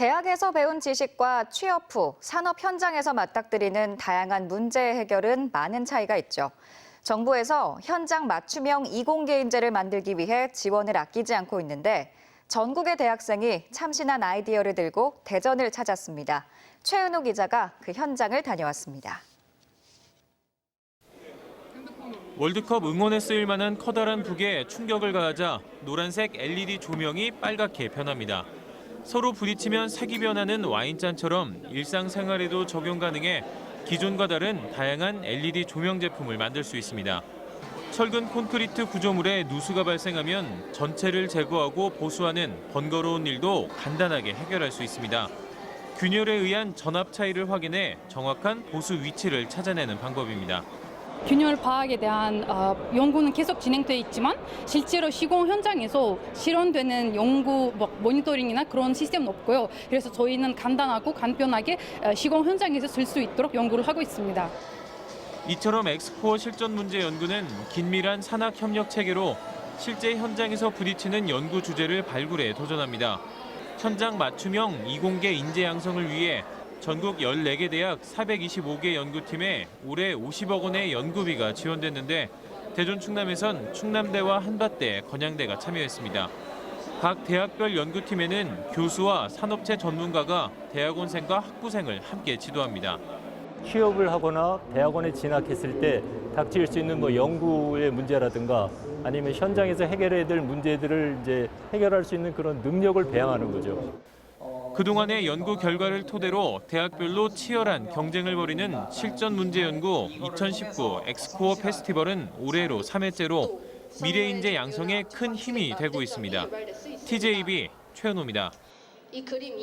대학에서 배운 지식과 취업 후 산업 현장에서 맞닥뜨리는 다양한 문제 해결은 많은 차이가 있죠. 정부에서 현장 맞춤형 이공계 인재를 만들기 위해 지원을 아끼지 않고 있는데 전국의 대학생이 참신한 아이디어를 들고 대전을 찾았습니다. 최은호 기자가 그 현장을 다녀왔습니다. 월드컵 응원에 쓰일 만한 커다란 북에 충격을 가하자 노란색 LED 조명이 빨갛게 변합니다. 서로 부딪히면 색이 변하는 와인잔처럼 일상생활에도 적용 가능해 기존과 다른 다양한 LED 조명 제품을 만들 수 있습니다. 철근 콘크리트 구조물에 누수가 발생하면 전체를 제거하고 보수하는 번거로운 일도 간단하게 해결할 수 있습니다. 균열에 의한 전압 차이를 확인해 정확한 보수 위치를 찾아내는 방법입니다. 균열 파악에 대한 어, 연구는 계속 진행돼 있지만 실제로 시공 현장에서 실현되는 연구 뭐, 모니터링이나 그런 시스템은 없고요. 그래서 저희는 간단하고 간편하게 어, 시공 현장에서 쓸 수 있도록 연구를 하고 있습니다. 이처럼 엑스코어 실전 문제 연구는 긴밀한 산학 협력 체계로 실제 현장에서 부딪히는 연구 주제를 발굴해 도전합니다. 현장 맞춤형 이공계 인재 양성을 위해 전국 14개 대학 425개 연구팀에 올해 50억 원의 연구비가 지원됐는데 대전 충남에선 충남대와 한밭대, 건양대가 참여했습니다. 각 대학별 연구팀에는 교수와 산업체 전문가가 대학원생과 학부생을 함께 지도합니다. 취업을 하거나 대학원에 진학했을 때 닥칠 수 있는 뭐 연구의 문제라든가 아니면 현장에서 해결해야 될 문제들을 이제 해결할 수 있는 그런 능력을 배양하는 거죠. 그동안의 연구 결과를 토대로 대학별로 치열한 경쟁을 벌이는 실전 문제 연구 2019 엑스코어 페스티벌은 올해로 3회째로 미래 인재 양성에 큰 힘이 되고 있습니다. TJB 최현호입니다.